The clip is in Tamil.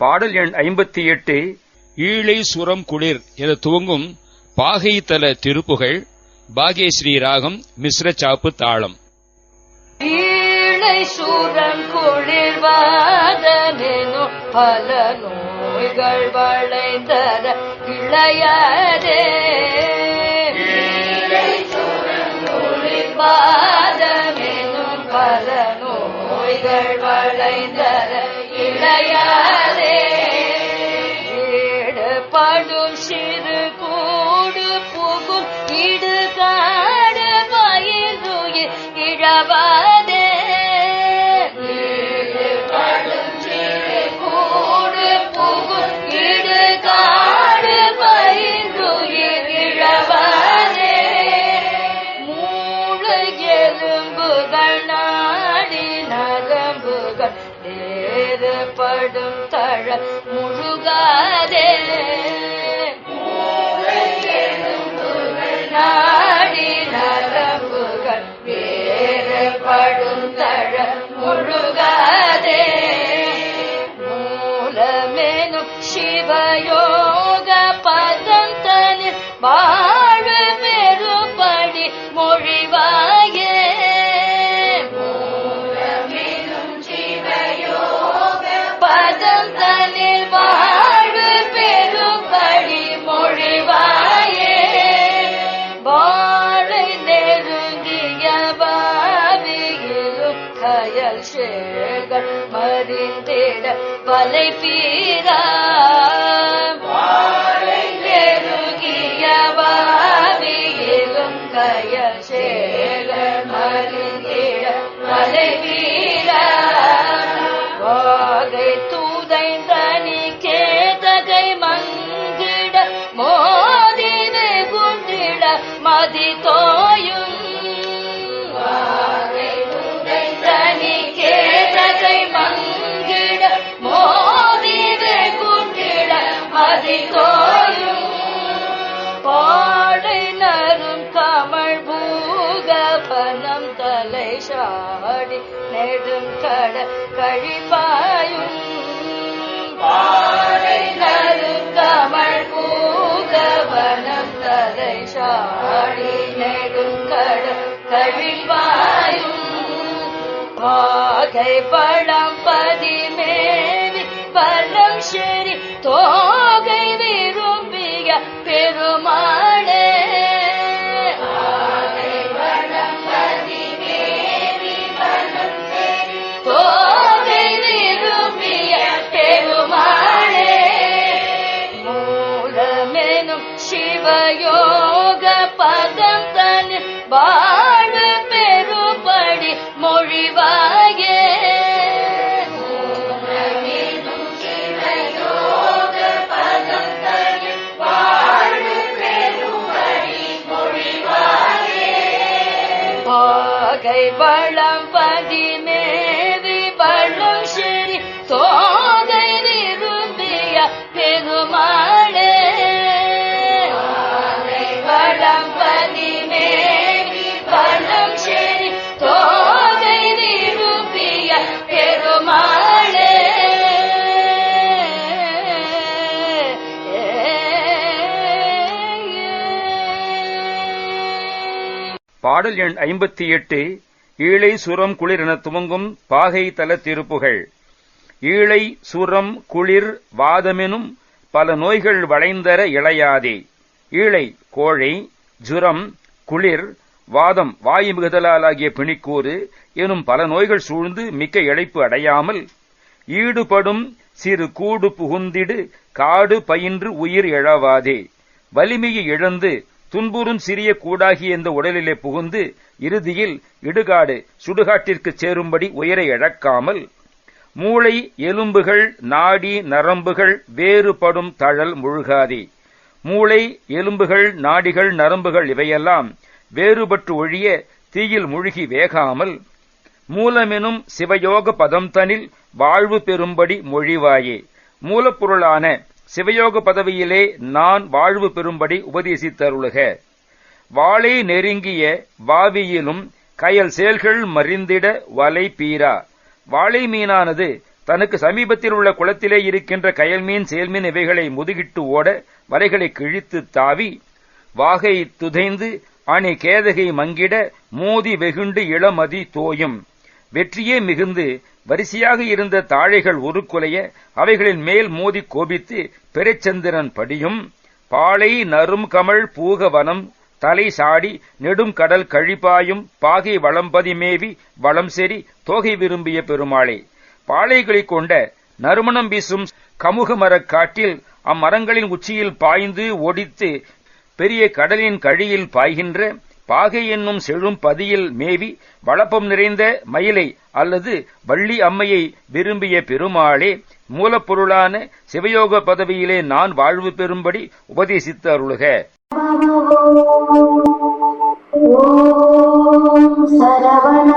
பாடல் எண் ஐம்பத்தி எட்டு ஈழை சுரம் குளிர் என துவங்கும் பாகை தல திருப்புகழ் பாகேஸ்ரீ ராகம் மிஸ்ர சாப்பு தாளம். ஈழை சுரம் குளிர்வாதனெனும் பலனோ நோய்கள் வளைந்தர இளையதே குளிர்வாதமெனும் பல நோய்கள் வளைந்தர இளையதே சிறு கூடு புகும் இடுகாடு வேறுபடும் தழ முழுகாதே. நாடி நரம்புகள் வேறுபடும் தழ முழுகாதே. மூலமெனும் சிவயோக பதம் தனில் வலை பீரா தோயும் பாடை நரும் கமழ் பூகபனம் தலை சாடி நெடும் கட கழிப்பாயும். பாடை நரும் கமழ் பூகபனம் தலை சாடி நெடும் கட கழிப்பாயும். பாகை பழம் பதிமேவி பழம் சரி தோ வாழ்வு வாழு பெருபடி மொழிவாயே. மூலமெனும் சிவயோக பதம் தனில் பாகை வளம் பதிமேவி வளம் செறி தோகை பாடல் எண் ஐம்பத்தி எட்டு ஈழை சுரம் குளிர் என துவங்கும் பாகை தல திருப்புகள் ஈழை சுரம் குளிர் வாதமெனும் பல நோய்கள் வளைந்தர இளையாதே ஈழை கோழை ஜுரம் குளிர் வாதம் வாயு மிகுதலாலாகிய பிணிக்கூறு எனும் பல நோய்கள் சூழ்ந்து மிக்க இழைப்பு அடையாமல் ஈடுபடும் சிறு கூடு புகுந்திடு காடு பயின்று உயிர் எழவாதே வலிமையை இழந்து துன்புறும் சிறிய கூடாகிய இந்த உடலிலே புகுந்து இறுதியில் இடுகாடு சுடுகாட்டிற்கு சேரும்படி உயிரை இழக்காமல் மூளை எலும்புகள் நாடி நரம்புகள் வேறுபடும் தழல் முழுகாதே. மூளை எலும்புகள் நாடிகள் நரம்புகள் இவையெல்லாம் வேறுபட்டு ஒழிய தீயில் முழுகி வேகாமல் மூலமெனும் சிவயோக பதம் தனில் வாழ்வு பெறும்படி மொழிவாயே. மூலப்பொருளான சிவயோக பதவியிலே நான் வாழ்வு பெறும்படி உபதேசித்தருளுக. வாளை நெருங்கிய வாவியிலும் கயல் செயல்கள் மறிந்திட வலை பீரா. வாளை மீனானது தனக்கு சமீபத்தில் உள்ள குளத்திலே இருக்கின்ற கயல்மீன் செயல்மீன் இவைகளை முதுகிட்டு ஓட வலைகளை கிழித்து தாவி வாகை துதைந்து அணி கேதகை மங்கிட மோதி வெகுண்டு இளமதி தோயும். வெற்றியே மிகுந்து வரிசையாக இருந்த தாழைகள் உருக்குலைய அவைகளின் மேல் மோதி கோபித்து பெருச்சந்திரன் படியும். பாலை நரும் கமல் பூகவனம் தலை சாடி நெடும் கடல் கழிப்பாயும் பாகை வளம்பதி மேவி வளம் செறி தோகை விரும்பிய பெருமாளே. பாளைகளைக் கொண்ட நறுமணம் வீசும் கமுக மரக் காட்டில் அம்மரங்களின் உச்சியில் பாய்ந்து ஒடித்து பெரிய கடலின் கழியில் பாய்கின்ற பாகை என்னும் செழும் பதியில் மேவி வளப்பம் நிறைந்த மயிலை அல்லது வள்ளி அம்மையை விரும்பிய பெருமாளே மூலப்பொருளான சிவயோக பதவியிலே நான் வாழ்வு பெறும்படி உபதேசித்து அருளுக. சரவண